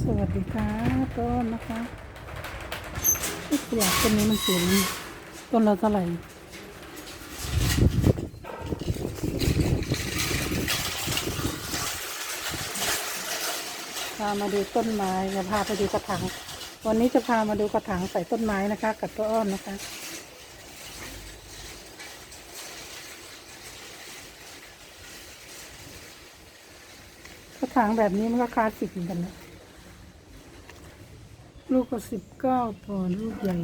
สวัสดีค่ะต้นนะคะที่เปลือกต้นนี้มันสูงต้นละเท่าไหร่พามาดูต้นไม้จะพาไปดูกระถางวันนี้จะพามาดูกระถางใส่ต้นไม้นะคะ กับต้นอ้อมนะคะกระถางแบบนี้มันก็คลาสสิกเหมือนกันนะ ลูกก็สิบเก้าปอนด์ลูกใหญ่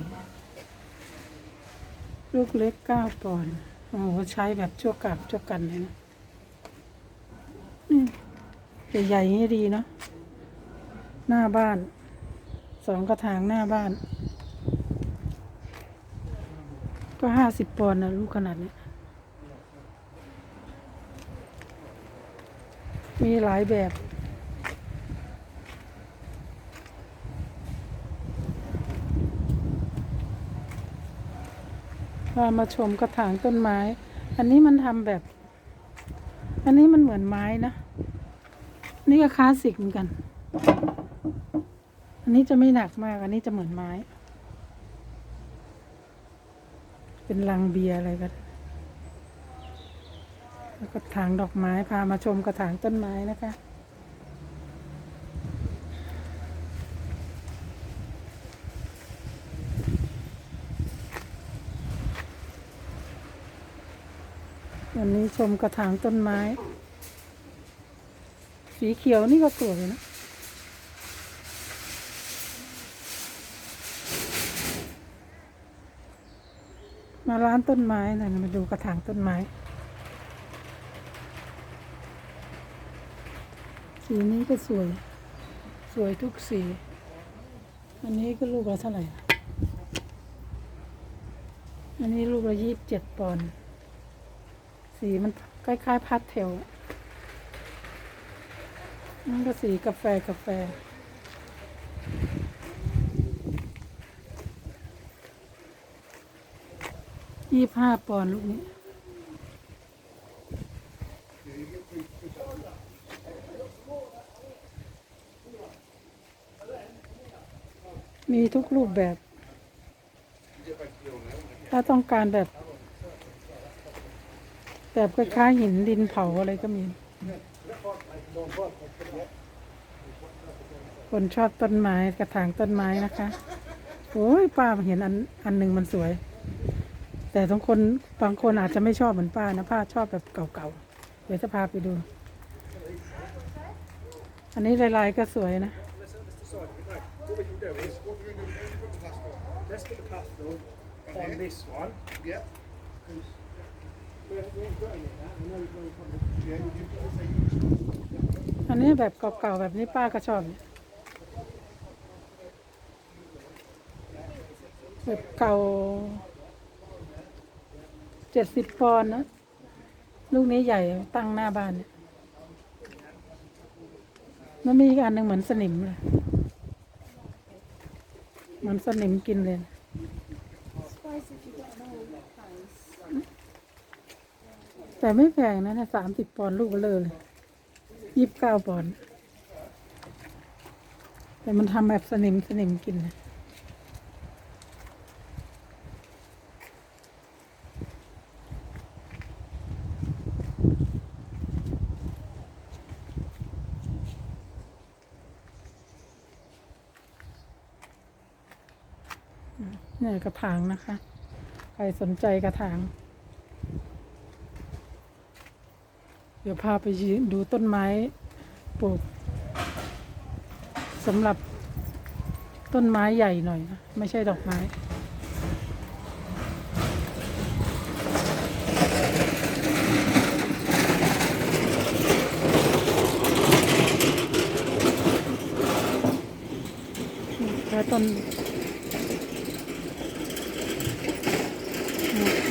ลูกเล็กเก้าปอนด์โอ้โหใช้แบบชั่วกับชั่วกันเลยนะนี่ใหญ่ๆนี่ดีเนาะหน้าบ้านสองกระถางหน้าบ้าน ก็ห้าสิบปอนด์นะลูกขนาดนี้มีหลายแบบ พามาชมกระถางต้นไม้ อันนี้มันทำแบบ อันนี้มันเหมือนไม้นะ นี่ก็คลาสสิกเหมือนกัน อันนี้จะไม่หนักมาก อันนี้จะเหมือนไม้ เป็นลังเบียร์อะไรกันแล้วก็ถางดอกไม้พามาชมกระถางต้นไม้นะคะ วันนี้ชมกระถางต้นไม้ สีเขียวนี่ก็สวยนะมาร้านต้นไม้หน่อยมาดูกระถางต้นไม้ สีนี้ก็สวย สวยทุกสี อันนี้ก็ลูกละเท่าไหร่ อันนี้ลูกละยี่สิบเจ็ดปอนด์ สีมันคล้ายๆพาสเทลอะนั่นก็สีกาแฟกาแฟ ยี่ห้าปอนลูกนี้ มีทุกรูปแบบ ถ้าต้องการแบบ แบบคล้ายๆหินดินเผาอะไรก็มี คนชอบต้นไม้กระถางต้นไม้นะคะ โอ้ยป้าเห็นอันอันหนึ่งมันสวย แต่ทุกคนบางคนอาจจะไม่ชอบเหมือนป้านะป้าชอบแบบเก่าๆ เดี๋ยวจะพาไปดู อันนี้ลายๆก็สวยนะ What we can do is, what we're going to do, put the plaster on. Let's put the plaster on on this one. Yeah. อันนี้แบบเก่าๆแบบนี้ป้าก็ชอบแบบเก่าเจ็ดสิบปอนด์นะลูกนี้ใหญ่ตั้งหน้าบ้านเนี่ยมันมีอีกอันหนึ่งเหมือนสนิมเลยเหมือนสนิมกินเลย แต่ไม่แพงนะเนี่ยสามสิบปอนด์ลูกเลอเลยยี่สิบเก้าปอนด์แต่มันทำแบบสนิมสนิมกินนะเนี่ยกระถางนะคะ ใครสนใจกระถาง ดี๋ยวพาไปดูต้นไม้ปลูกสำหรับต้นไม้ใหญ่หน่อยนะ ไม่ใช่ดอกไม้ แล้วต้น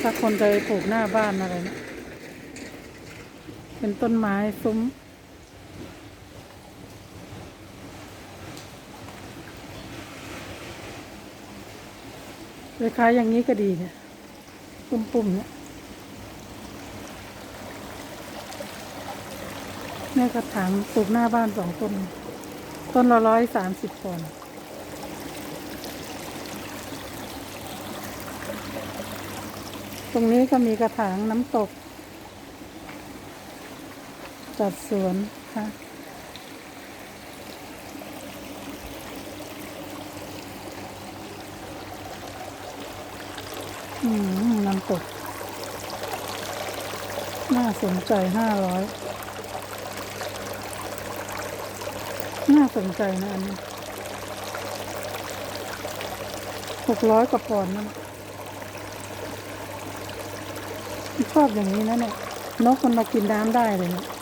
ถ้าคนจะไปปลูกหน้าบ้านอะไรนะ เป็นต้นไม้ซุ้มคล้ายอย่างนี้ก็ดีเนี่ย ปุ่มๆเนี่ยแม่กระถางปลูกหน้าบ้านสองต้น ต้นต้นละร้อยสามสิบปอนด์ตรงนี้ก็มีกระถางน้ำตก จัดสวนค่ะอืมน้ำตก น่าสนใจห้าร้อยน่าสนใจนะอันนี้หกร้อยกว่าปอนด์นั่นชอบอย่างนี้นะเนี่ยนกมันมากินน้ำได้เลยเนี่ย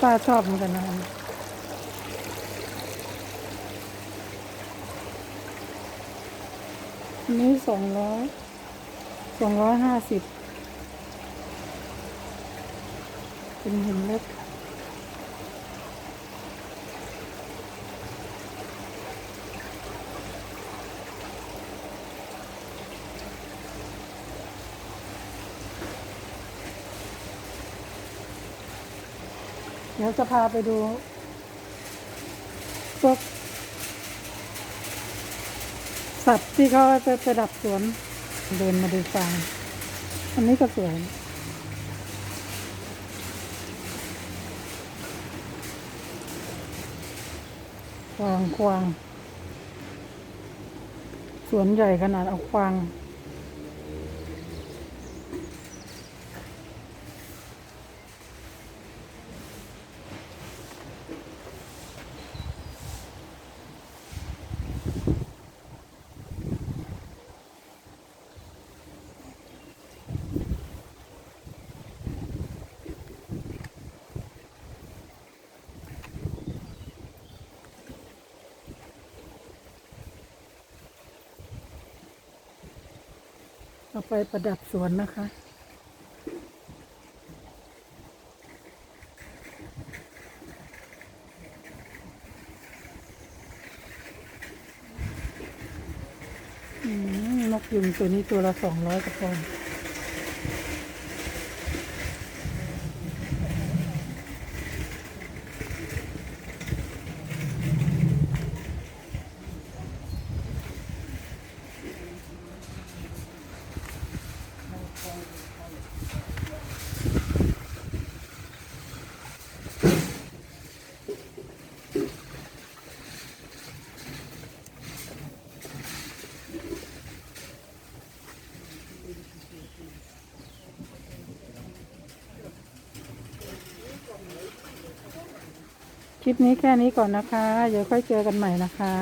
ป้าชอบเหมือนกันนะนี่สองร้อยสองร้อยห้าสิบเป็นหินเล็ก เดี๋ยวจะพาไปดูพวกสัตว์ที่เขาไปประดับสวน เดินมาดูฟาร์มอันนี้ก็สวยควางควางสวนใหญ่ขนาดเอาควาง เอาไปประดับสวนนะคะอืมนกยุงตัวนี้ตัวละสองร้อยกระปอง คลิปนี้แค่นี้ก่อนนะคะ เดี๋ยวค่อยเจอกันใหม่นะคะ